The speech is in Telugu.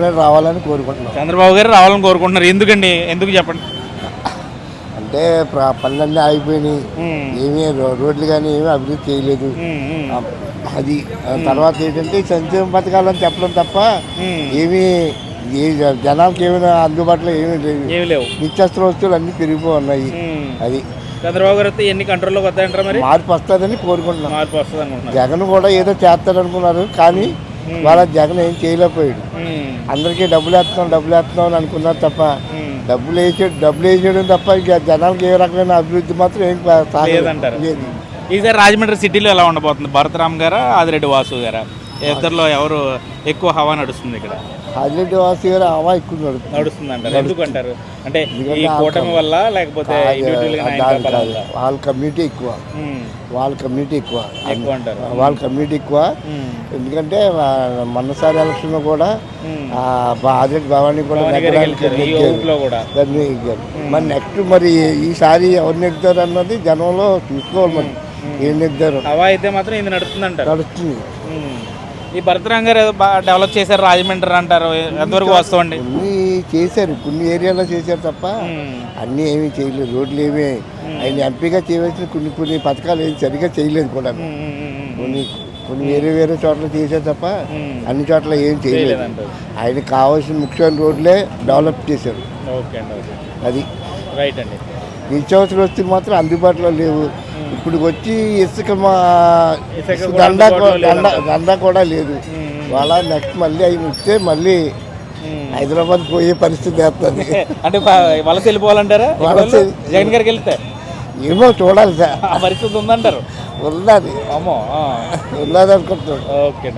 నాయుడు రావాలని కోరుకుంటున్నాం. చంద్రబాబు గారు రావాలని కోరుకుంటున్నారు. ఎందుకండి? ఎందుకు చెప్పండి? అంటే పనులన్నీ ఆగిపోయినాయి. ఏమీ రోడ్లు కానీ ఏమీ అభివృద్ధి చేయలేదు. అది తర్వాత ఏంటంటే సంక్షేమ పథకాలని చెప్పడం తప్ప. ఏమీ ఏ జనాలకు ఏమైనా అందుబాటులో ఏమీ లేవు. నిత్యావసర వస్తువులు అన్నీ పెరిగిపోయి ఉన్నాయి. అది. చంద్రబాబు గారు వస్తే ఎన్ని కంట్రోల్లోకి వస్తాయంటారా మరి? మార్పు వస్తుందని కోరుకుంటున్నాం. మార్పు వస్తుంది జగన్ కూడా ఏదో చేస్తాడనుకున్నారు. కానీ వాళ్ళ జగన్ ఏం చేయలేకపోయాడు. ఉమ్, అందరికీ డబ్బులు వేస్తున్నాం డబ్బులు వేస్తున్నాం అని అనుకున్నారు తప్ప ఉమ్. డబ్బులు వేసే డబ్బులు వేసేయడం తప్ప ఇక జనాలకు ఏ రకమైన అభివృద్ధి మాత్రం ఏం పా- సాగలేదు. లేదంటారు. లేదు. ఈసారి రాజమండ్రి సిటీలో ఎలా ఉండబోతుంది? భరతరామ్ గారా ఆదిరెడ్డి వాసు గారా? ఇద్దరిలో ఎవరు ఎక్కువ హవా నడుస్తుంది ఇక్కడ? ఆదిరెడ్డి వాసు గారు హవా ఎక్కువ నడుస్తుంది. నడుస్తుంది. అంటారు ఎందుకు అంటారు? అంటే ఈ కూటమి వల్ల లేకపోతే? వాళ్ళ కమ్యూనిటీ ఎక్కువ. వాళ్ళ కమ్యూనిటీ ఎక్కువ. ఎక్కువ అంటారు. వాళ్ళ కమ్యూనిటీ ఎక్కువ. ఎందుకంటే మొన్నసారి ఎలక్షన్ కూడా ఆదిరెడ్డి భవానీ కూడా. మరి నెక్స్ట్ మరి ఈసారి ఎవరు నెగ్గుతారు అన్నది జనంలో చూసుకోవాలి మరి. ఏం నెగ్గుతారు? హవా అయితే మాత్రం ఇది నడుస్తుంది. అంటారు నడుస్తుంది. ఈ భరతరామ్ గారు ఏదో బాగా డెవలప్ చేశారు రాజమండ్రి అంటారు ఎంతవరకు వాస్తవం అండి? కొన్ని చేశారు కొన్ని ఏరియాలో చేశారు తప్ప అన్నీ ఏమీ చేయలేదు రోడ్లు ఏమీ. ఆయన ఎంపీగా చేయవలసిన కొన్ని కొన్ని పథకాలు ఏమి సరిగ్గా చేయలేదు కూడా. కొన్ని కొన్ని వేరే వేరే చోట్ల చేశారు తప్ప. అన్ని చోట్ల ఏం చేయలేదు. ఆయనకు కావాల్సిన ముఖ్యమైన రోడ్లే డెవలప్ చేశారు. ఓకే అండి ఓకే. అది. రైట్ అండి. నిత్యావసర వస్తువులు మాత్రం అందుబాటులో లేవు. ఇప్పుడు వచ్చి ఇసుక మా దండా దండ దండ కూడా లేదు. వాళ్ళ నెక్స్ట్ మళ్ళీ అవి వస్తే మళ్ళీ. హైదరాబాద్ పోయే పరిస్థితి వస్తుంది అంటే వలస వెళ్ళిపోవాలంటారా? వలస- జగన్ గారికి వెళ్తే? ఏమో చూడాలి సార్. ఆ పరిస్థితి ఉందంటారు? ఉన్నది అమ్మో. ఉన్నది అనుకుంటున్నాడు ఓకే.